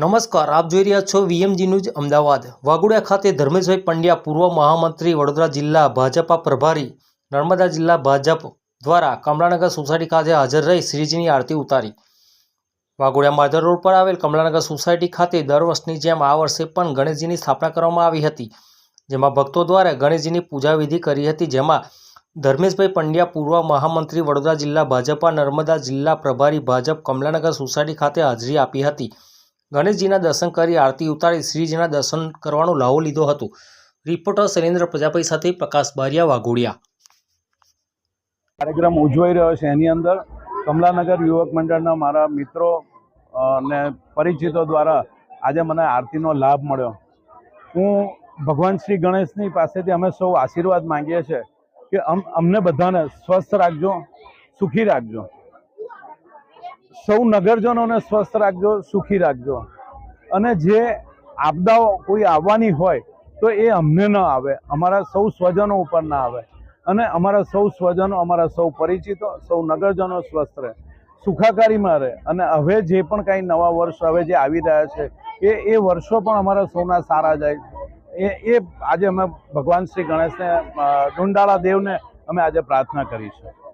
નમસ્કાર, આપ જોઈ રહ્યા છો વીએમજી ન્યૂઝ, અમદાવાદ. વાઘોડિયા ખાતે ધર્મેશભાઈ પંડ્યા, પૂર્વ મહામંત્રી, વડોદરા જિલ્લા ભાજપા પ્રભારી, નર્મદા જિલ્લા ભાજપ દ્વારા કમલાનગર સોસાયટી ખાતે હાજર રહી શ્રીજીની આરતી ઉતારી. વાઘોડિયા માધર રોડ પર આવેલ કમલાનગર સોસાયટી ખાતે દર વર્ષની જેમ આ વર્ષે પણ ગણેશજીની સ્થાપના કરવામાં આવી હતી, જેમાં ભક્તો દ્વારા ગણેશજીની પૂજા વિધિ કરી હતી, જેમાં ધર્મેશભાઈ પંડ્યા, પૂર્વ મહામંત્રી, વડોદરા જિલ્લા ભાજપા, નર્મદા જિલ્લા પ્રભારી ભાજપ કમલાનગર સોસાયટી ખાતે હાજરી આપી હતી. ગણેશજીના દર્શન કરી આરતી ઉતારી શ્રીજીના દર્શન કરવાનો લાહો લીધો હતો. રિપોર્ટર શૈલેન્દ્ર પ્રજાપતિ સાથે પ્રકાશ બારિયા વાઘોડિયા. કાર્યક્રમ ઉજવાઈ રહ્યો છે. એની અંદર કમલાનગર યુવક મંડળના મારા મિત્રો અને પરિચિતો દ્વારા આજે મને આરતીનો લાભ મળ્યો. હું ભગવાન શ્રી ગણેશની પાસેથી અમે સૌ આશીર્વાદ માંગીએ છીએ કે અમ, અમને બધાને સ્વસ્થ રાખજો, સુખી રાખજો. સૌ નગરજનોને સ્વસ્થ રાખજો, સુખી રાખજો. અને જે આપદાઓ કોઈ આવવાની હોય, તો એ અમને ન આવે. અમારા સૌ સ્વજનો ઉપર ના આવે. અને અમારા સૌ સ્વજનો અમારા સૌ પરિચિતો, સૌ નગરજનો સ્વસ્થ રહે. સુખાકારીમાં રહે. અને હવે જે પણ કાંઈ નવા વર્ષ હવે જે આવી રહ્યા છે, એ એ વર્ષો પણ અમારા સૌના સારા જાય. એ એ આજે અમે ભગવાન શ્રી ગણેશને ડુંડાળા દેવને અમે આજે પ્રાર્થના કરી છે.